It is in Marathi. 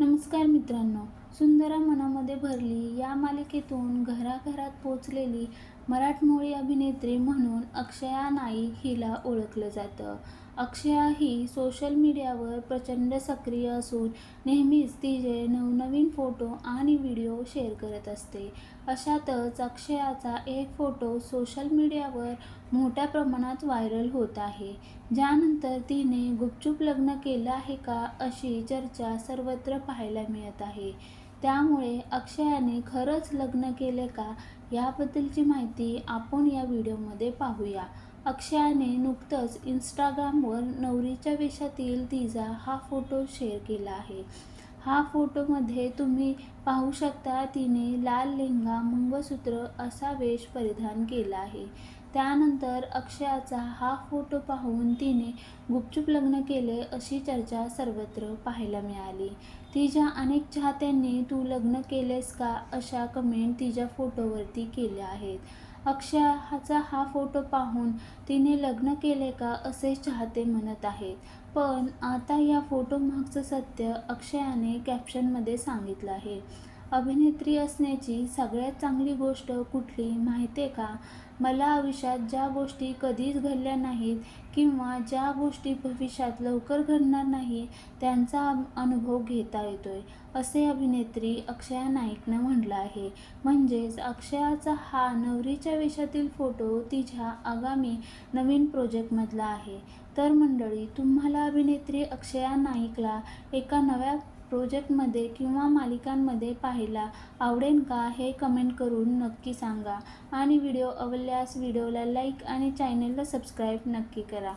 नमस्कार मित्रांनो सुंदरा मनामध्ये भरली या मालिकेतून घराघरात पोचलेली मराठमोळी अभिनेत्री म्हणून अक्षया नाईक हिला ओळखलं जातं. अक्षया ही सोशल मीडियावर प्रचंड सक्रिय असून नेहमीच तिचे नवनवीन फोटो आणि व्हिडिओ शेअर करत असते. अशातच अक्षयाचा एक फोटो सोशल मीडियावर मोठ्या प्रमाणात व्हायरल होत आहे. ज्यानंतर तिने गुपचूप लग्न केलं आहे का अशी चर्चा सर्वत्र पाहायला मिळत आहे. त्यामुळे अक्षयाने खरंच लग्न केले का याबद्दलची माहिती आपण या व्हिडिओमध्ये पाहूया. अक्षयाने नुकतंच इंस्टाग्रामवर नवरीच्या वेशातील तिजा हा फोटो शेअर केला आहे. हा फोटोमध्ये तुम्ही पाहू शकता तिने लाल लेंगा मंगळसूत्र असा वेश परिधान केला आहे. त्यानंतर अक्षयाचा हा फोटो पाहून तिने गुपचूप लग्न केले अशी चर्चा सर्वत्र पाहायला मिळाली. तिच्या अनेक चाहत्यांनी तू लग्न केलेस का? अशा कमेंट तिच्या फोटोवरती केल्या आहेत. अक्षयाचा हा फोटो पाहून तिने लग्न केले का असे चाहते म्हणत आहेत पण आता या फोटोमागचं सत्य अक्षयाने कॅप्शनमध्ये सांगितलं आहे. अभिनेत्री असण्याची सगळ्यात चांगली गोष्ट कुठली माहिती आहे का? मला आयुष्यात ज्या गोष्टी कधीच घडल्या नाहीत किंवा ज्या गोष्टी भविष्यात लवकर घडणार नाही त्यांचा अनुभव घेता येतोय असे अभिनेत्री अक्षया नाईकनं म्हटलं आहे. म्हणजेच अक्षयाचा हा नवरीच्या वेशातील फोटो तिच्या आगामी नवीन प्रोजेक्टमधला आहे. तर मंडळी तुम्हाला अभिनेत्री अक्षया नाईकला एका नव्या प्रोजेक्टमध्ये किंवा मालिकांमध्ये पाहायला आवडेल का हे कमेंट करून नक्की सांगा. आणि व्हिडिओ आवडल्यास व्हिडिओला लाईक आणि चॅनलला सबस्क्राईब नक्की करा.